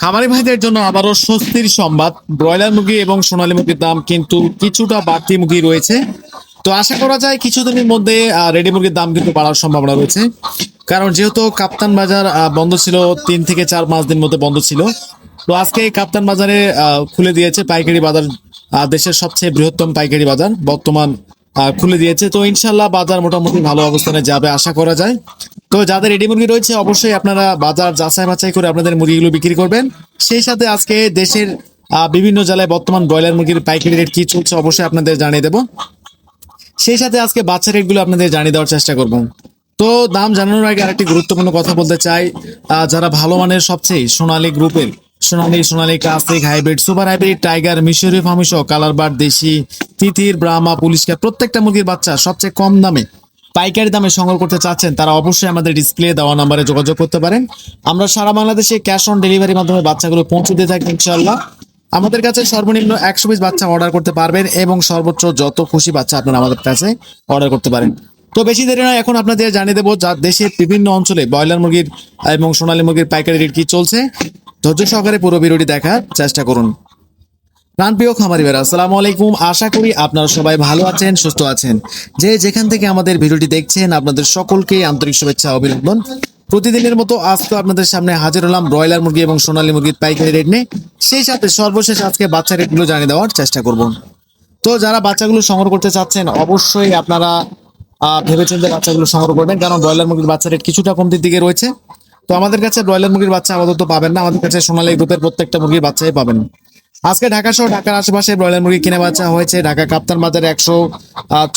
খামারি ভাইদের জন্য আবারও স্বস্তির সংবাদ। ব্রয়লার মুরগি এবং সোনালী মুরগির দাম কিন্তু কিছুটা বাড়তি মুরগি রয়েছে। তো আশা করা যায় কিছুদিনের মধ্যে রেডি মুরগির দাম কিন্তু বাড়ার সম্ভাবনা রয়েছে। কারণ যেহেতু কাপ্তান বাজার বন্ধ ছিল, তিন থেকে চার পাঁচ দিন মধ্যে বন্ধ ছিল। তো আজকে কাপ্তান বাজারে খুলে দিয়েছে পাইকারি বাজার দেশের সবচেয়ে বৃহত্তম পাইকারি বাজার, বর্তমান খুলে দিয়েছে। তো ইনশাল্লাহ বাজার মোটামুটি ভালো অবস্থানে যাবে, আশা করা যায়। তো যাদের রেডি মুরগি রয়েছে, অবশ্যই আপনারা বাজার যাচাই বাছাই করে আপনাদের মুরগিগুলো বিক্রি করবেন। সেই সাথে আজকে দেশের বিভিন্ন জেলায় বর্তমান ব্রয়লার মুরগির পাইকারি রেট কি চলছে অবশ্যই আপনাদের জানিয়ে দেবো। সেই সাথে আজকে বাচ্চা রেটগুলো আপনাদের জানিয়ে দেওয়ার চেষ্টা করব। তো দাম জানানোর আগে আরেকটি গুরুত্বপূর্ণ কথা বলতে চাই। যারা ভালো মানের সবচেয়ে সোনালী গ্রুপের, Sonali Sonali classic hybrid super hybrid tiger Misri farms colour বার দেশি তিতির, ব্রাহ্মা পুলিশকার প্রত্যেকটা মুরগির বাচ্চা সবচেয়ে কম দামে, পাইকারি দামে সংগ্রহ করতে চাচ্ছেন, তারা অবশ্যই আমাদের ডিসপ্লে দেওয়া নাম্বারে যোগাযোগ করতে পারেন। আমরা সারা বাংলাদেশে ক্যাশ অন ডেলিভারির মাধ্যমে বাচ্চাগুলো পৌঁছে দিয়ে থাকি ইনশাল্লাহ আমাদের কাছে সর্বনিম্ন একশো পিস বাচ্চা অর্ডার করতে পারবেন এবং সর্বোচ্চ যত খুশি বাচ্চা আপনারা আমাদের কাছে অর্ডার করতে পারেন। তো বেশি দেরি নয়, এখন আপনাদের জানিয়ে দেবো যা দেশের বিভিন্ন অঞ্চলে ব্রয়লার মুরগির এবং সোনালী মুরগির পাইকারি রেট কি চলছে। ধৈর্য সহকারে পুরো ভিডিওটি দেখার চেষ্টা করুন। প্রাণপ্রিয় খামারি ভাইরা আসসালামু আলাইকুম। আশা করি আপনারা সবাই ভালো আছেন সুস্থ আছেন। যে যেখান থেকে আমাদের ভিডিওটি দেখছেন আপনাদের সকলকে আন্তরিক শুভেচ্ছা অভিনন্দন। প্রতিদিনের মতো আজ তো আপনাদের সামনে হাজির হলাম ব্রয়লার মুরগি এবং সোনালী মুরগির পাইকারি রেট নিয়ে। সেই সাথে সর্বশেষ আজকে বাচ্চা রেটগুলো জানিয়ে দেওয়ার চেষ্টা করব। তো যারা বাচ্চাগুলো সংগ্রহ করতে চাচ্ছেন অবশ্যই আপনারা আহ, ভেবেচিন্তে বাচ্চাগুলো সংগ্রহ করবেন কারণ ব্রয়লার মুরগির বাচ্চা রেট কিছুটা কমতির দিকে রয়েছে। তো আমাদের কাছে ব্রয়লার মুরগির বাচ্চা আপাতত পাবেন না। আমাদের কাছে সোনালী গ্রুপের প্রত্যেকটা মুরগির বাচ্চাই পাবেন। আজকে ঢাকা সহ ঢাকার আশেপাশে ব্রয়লার মুরগি কিনে বাচ্চা হয়েছে। ঢাকা কাপ্তান বাজারে একশো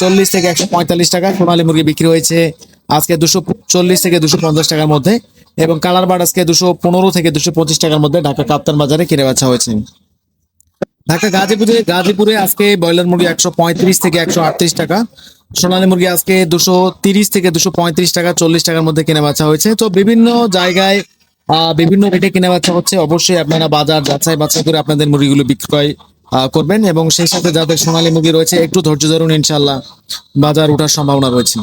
চল্লিশ থেকে একশো পঁয়তাল্লিশ টাকা সোনালী মুরগি বিক্রি হয়েছে। আজকে দুশো চল্লিশ থেকে দুশো পঞ্চাশ টাকার মধ্যে এবং কালার বার্ড আজকে দুশো পনেরো থেকে দুশো পঁচিশ টাকার মধ্যে ঢাকা কাপ্তান বাজারে কিনে বাচ্চা হয়েছে। ঢাকা গাজীপুরে গাজীপুরে আজকে ব্রয়লার মুরগি একশো পঁয়ত্রিশ থেকে একশো আটত্রিশ টাকা, সোনালী মুরগি আজকে দুশো তিরিশ থেকে দুশো পঁয়ত্রিশ টাকা, চল্লিশ টাকার মধ্যে কেনা বাচ্চা হয়েছে। তো বিভিন্ন জায়গায় বিভিন্ন রেটে কেনা বেচা হচ্ছে। অবশ্যই আপনারা বাজার যাচাই বাছাই করে আপনাদের মুরগিগুলো বিক্রয় করবেন এবং সেই সাথে যাদের সোনালী মুরগি রয়েছে, একটু ধৈর্য ধরুন ইনশাল্লাহ বাজার ওঠার সম্ভাবনা রয়েছে।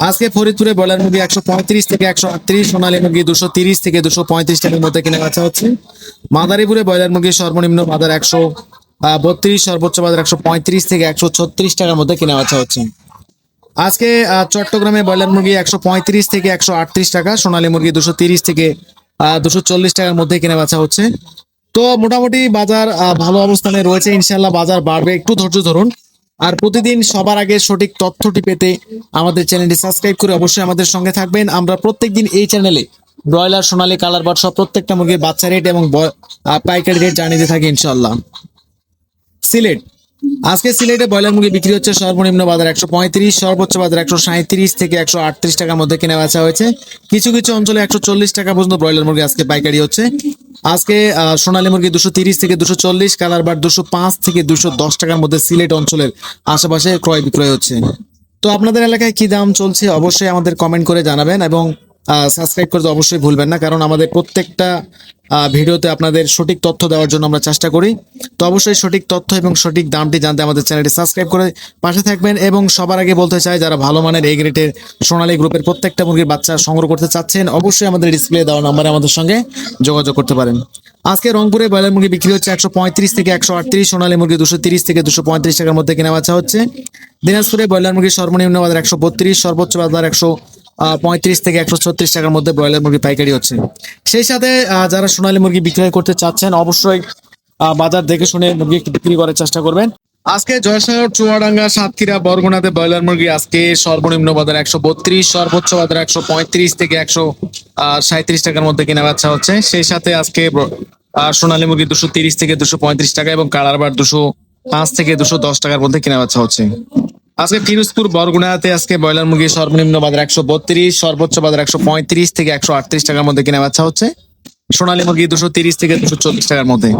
আজকে ফরিদপুরে ব্রয়লার মুরগি একশো পঁয়ত্রিশ থেকে একশো আটত্রিশ, সোনালী মুরগি দুশো তিরিশ থেকে দুশো পঁয়ত্রিশ টাকার মধ্যে কেনা বেচা হচ্ছে। মাদারীপুরে ব্রয়লার মুরগির সর্বনিম্ন বাজার একশো বত্রিশ, সর্বোচ্চ বাজার একশো পঁয়ত্রিশ থেকে একশো ছত্রিশ টাকার মধ্যে কেনা বেচা হচ্ছে। আজকে চট্টগ্রামে ব্রয়লার মুরগি একশো পঁয়ত্রিশ থেকে একশো আটত্রিশ টাকা, সোনালী মুরগি দুশো তিরিশ থেকে দুশো চল্লিশ টাকার মধ্যে কেনা বেচা হচ্ছে। তো মোটামুটি বাজার ভালো অবস্থানে রয়েছে ইনশাল্লাহ বাজার বাড়বে। একটু ধৈর্য ধরুন। আর প্রতিদিন সবার আগে সঠিক তথ্যটি পেতে আমাদের চ্যানেলটি সাবস্ক্রাইব করে অবশ্যই আমাদের সঙ্গে থাকবেন। আমরা প্রত্যেকদিন এই চ্যানেলে ব্রয়লার, সোনালী, কালার বাট সব প্রত্যেকটা মুরগির বাচ্চা রেট এবং পাইকারি রেট জানিয়ে থাকি ইনশাল্লাহ সিলেট আজকে সিলেটে ব্রয়লার মুরগি বিক্রি হচ্ছে সর্বনিম্ন বাজার একশো পঁয়ত্রিশ, সর্বোচ্চ বাজার একশো সাঁত্রিশ থেকে একশো আটত্রিশ টাকার মধ্যে কেনা বেচা হয়েছে। কিছু কিছু অঞ্চলে একশো চল্লিশ টাকা পর্যন্ত ব্রয়লার মুরগি আজকে পাইকারি হচ্ছে। আজকে সোনালী মুরগি দুশো তিরিশ থেকে দুশো চল্লিশ কালার বার দুশো পাঁচ থেকে দুশো দশ টাকার মধ্যে সিলেট অঞ্চলের আশেপাশে ক্রয় বিক্রয় হচ্ছে। তো আপনাদের এলাকায় কি দাম চলছে অবশ্যই আমাদের কমেন্ট করে জানাবেন এবং সাবস্ক্রাইব করতে অবশ্যই ভুলবেন না, কারণ আমাদের প্রত্যেকটা ভিডিওতে আপনাদের সঠিক তথ্য দেওয়ার জন্য আমরা চেষ্টা করি। তো অবশ্যই সঠিক তথ্য এবং সঠিক দামটি জানতে আমাদের চ্যানেলটি সাবস্ক্রাইব করে পাশে থাকবেন এবং সবার আগে বলতে চাই, যারা ভালো মানের এই গ্রেটের সোনালী গ্রুপের প্রত্যেকটা মুরগির বাচ্চা সংগ্রহ করতে চাচ্ছেন, অবশ্যই আমাদের ডিসপ্লে দেওয়া নাম্বারে আমাদের সঙ্গে যোগাযোগ করতে পারেন। আজকে রংপুরে ব্রয়লার মুরগি বিক্রি হচ্ছে একশো পঁয়ত্রিশ থেকে একশো আটত্রিশ, সোনালী মুরগি দুশো তিরিশ থেকে দুশো পঁয়ত্রিশ টাকার মধ্যে কেনা বাচ্চা হচ্ছে। দিনাজপুরে ব্রয়লার মুরগির সর্বনিম্ন বাজার একশো বত্রিশ, সর্বোচ্চ বাজার একশো পঁয়ত্রিশ থেকে একশো ছত্রিশ টাকার মধ্যে ব্রয়লার মুরগি পাইকারি হচ্ছে। সেই সাথে যারা সোনালী মুরগি বিক্রয় করতে চাচ্ছেন, অবশ্যই বাজার দেখে শুনে মুরগি বিক্রি করার চেষ্টা করবেন। আজকে জয়সাগর, চুয়াডাঙ্গা, সাতক্ষীরা, বরগুনাতে ব্রয়লার মুরগি আজকে সর্বনিম্ন বাজার একশো বত্রিশ, সর্বোচ্চ বাজার একশো পঁয়ত্রিশ থেকে একশো সাঁত্রিশ টাকার মধ্যে কেনা বেচা হচ্ছে। সেই সাথে আজকে সোনালী মুরগি দুশো তিরিশ থেকে দুশো পঁয়ত্রিশ টাকা এবং কালার বার দুশো পাঁচ থেকে দুশো দশ টাকার মধ্যে কেনা বেচা হচ্ছে। আজকে ফিরোজপুর বরগুনাতে আজকে ব্রয়লার মুরগি সর্বনিম্ন বাজার একশো বত্রিশ, সর্বোচ্চ বাজার একশো পঁয়ত্রিশ থেকে একশো আটত্রিশ টাকার মধ্যে কেনা বেচা হচ্ছে। সোনালী মুরগি দুশো তিরিশ থেকে দুশো চল্লিশ টাকার মধ্যে।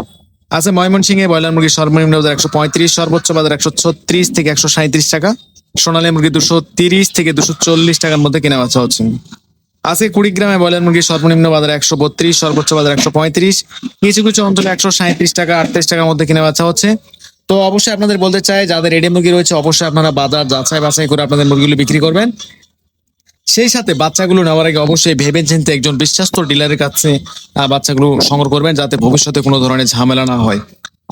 আছে ময়মনসিংহে ব্রয়লার মুরগি সর্বনিম্ন বাজার একশো পঁয়ত্রিশ, সর্বোচ্চ বাজার একশো ছত্রিশ থেকে একশো সাঁত্রিশ টাকা। সোনালী মুরগি দুশো তিরিশ থেকে দুশো চল্লিশ টাকার মধ্যে কেনা বেচা হচ্ছে। আজকে কুড়িগ্রামে ব্রয়লার মুরগি সর্বনিম্ন বাজার একশো বত্রিশ, সর্বোচ্চ বাজার একশো পঁয়ত্রিশ। কিছু কিছু অঞ্চলে একশো সাঁত্রিশ টাকা, আটত্রিশ টাকার মধ্যে কেনা বেচা হচ্ছে। তো অবশ্যই আপনাদের বলতে চাই, যাদের রেডি মুরগি রয়েছে, অবশ্যই আপনারা বাজার যাচাই বাছাই করে আপনাদের মুরগিগুলো বিক্রি করবেন। সেই সাথে বাচ্চাগুলো নেওয়ার আগে অবশ্যই ভেবে চিন্তে একজন বিশ্বস্ত ডিলারের কাছে বাচ্চাগুলো সংগ্রহ করবেন, যাতে ভবিষ্যতে কোনো ধরনের ঝামেলা না হয়।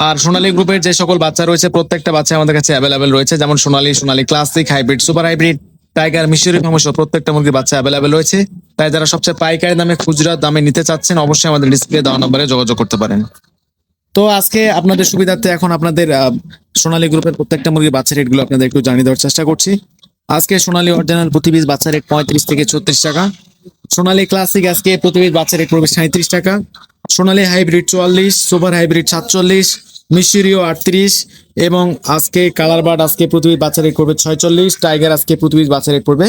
আর সোনালী গ্রুপের যে সকল বাচ্চা রয়েছে, প্রত্যেকটা বাচ্চা আমাদের কাছে অ্যাভেলেবেল রয়েছে, যেমন Sonali Sonali classic hybrid super hybrid tiger Misri farms প্রত্যেকটা মুরগির বাচ্চা অ্যাভেলেবেল রয়েছে। তাই যারা সবচেয়ে পাইকারি দামে খুচরা দামে নিতে চাচ্ছেন, অবশ্যই আমাদের ডিসপ্লে দেওয়া নম্বরে যোগাযোগ করতে পারেন। তো আজকে আপনাদের সুবিধার্থে এখন আপনাদের সোনালী গ্রুপের প্রত্যেকটা মুরগির বাচ্চা রেটগুলো আপনাদের একটু জানিয়ে দেওয়ার চেষ্টা করছি। আজকে সোনালী অরিজিনাল প্রতি পিস বাচ্চা রেট পঁয়ত্রিশ থেকে ছত্রিশ টাকা। সোনালী ক্লাসিক আজকে প্রতি পিস বাচ্চা রেট পড়বে সাঁত্রিশ টাকা। সোনালী হাইব্রিড চুয়াল্লিশ সুপার হাইব্রিড সাতচল্লিশ, মিশরীয় আটত্রিশ এবং আজকে কালার বার্ড আজকে প্রতি পিস বাচ্চা রেট পড়বে ছয়চল্লিশ টাইগার আজকে প্রতি পিস বাচ্চা রেট পড়বে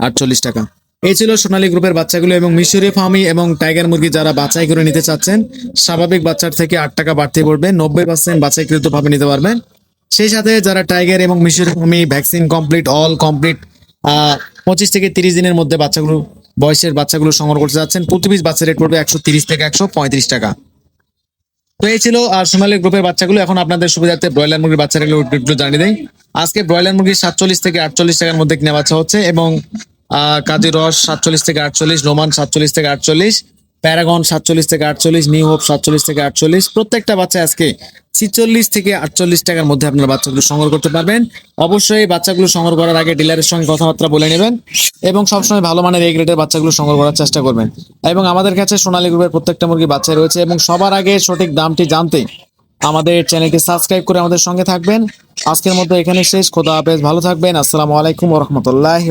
আটচল্লিশ টাকা। এই ছিল সোনালী গ্রুপের বাচ্চাগুলো এবং মিশরীয় ফার্মি এবং টাইগার মুরগি যারা বাছাই করে নিতে চাচ্ছেন, স্বাভাবিক বাচ্চার থেকে আট টাকা বাড়তে পড়বে, নব্বই পার্সেন্ট বাছাইকৃত ভাবে নিতে পারবেন। সেই সাথে যারা টাইগার এবং মিশরীয় ফার্মি ভ্যাকসিন কমপ্লিট, অল কমপ্লিট পঁচিশ থেকে তিরিশ দিনের মধ্যে বাচ্চাগুলো, বয়সের বাচ্চাগুলো সংগ্রহ করতে যাচ্ছেন প্রতি পিস বাচ্চা রেট পড়বে একশো তিরিশ থেকে একশো পঁয়ত্রিশ টাকা। তো এই ছিল আর সোনালী গ্রুপের বাচ্চাগুলো। এখন আপনাদের সুবিধার্থে ব্রয়লার মুরগির বাচ্চাগুলো জানিয়ে দেয় আজকে ব্রয়লার মুরগি সাতচল্লিশ থেকে আটচল্লিশ টাকার মধ্যে কিনে বাচ্চা হচ্ছে এবং কাজী রস সাতচল্লিশ থেকে আটচল্লিশ রোমান সাতচল্লিশ থেকে আটচল্লিশ, প্যারাগন সাতচল্লিশ থেকে আটচল্লিশ, নিউ হোপ সাতচল্লিশ থেকে আটচল্লিশ। প্রত্যেকটা বাচ্চা আজকে ছিচল্লিশ থেকে আটচল্লিশ টাকার মধ্যে আপনারা বাচ্চাগুলো সংগ্রহ করতে পারবেন। অবশ্যই বাচ্চাগুলো সংগ্রহ করার আগে ডিলারের সঙ্গে কথাবার্তা বলে নেবেন এবং সবসময় ভালো মানের এই গ্রেডের বাচ্চাগুলো সংগ্রহ করার চেষ্টা করবেন। এবং আমাদের কাছে সোনালী গ্রুপের প্রত্যেকটা মুরগি বাচ্চা রয়েছে এবং সবার আগে সঠিক দামটি জানতে আমাদের চ্যানেলটি সাবস্ক্রাইব করে আমাদের সঙ্গে থাকবেন। আজকের মতো এখানে শেষ। খোদা হাফেজ। ভালো থাকবেন। আসসালামু আলাইকুম রহমতুল্লাহ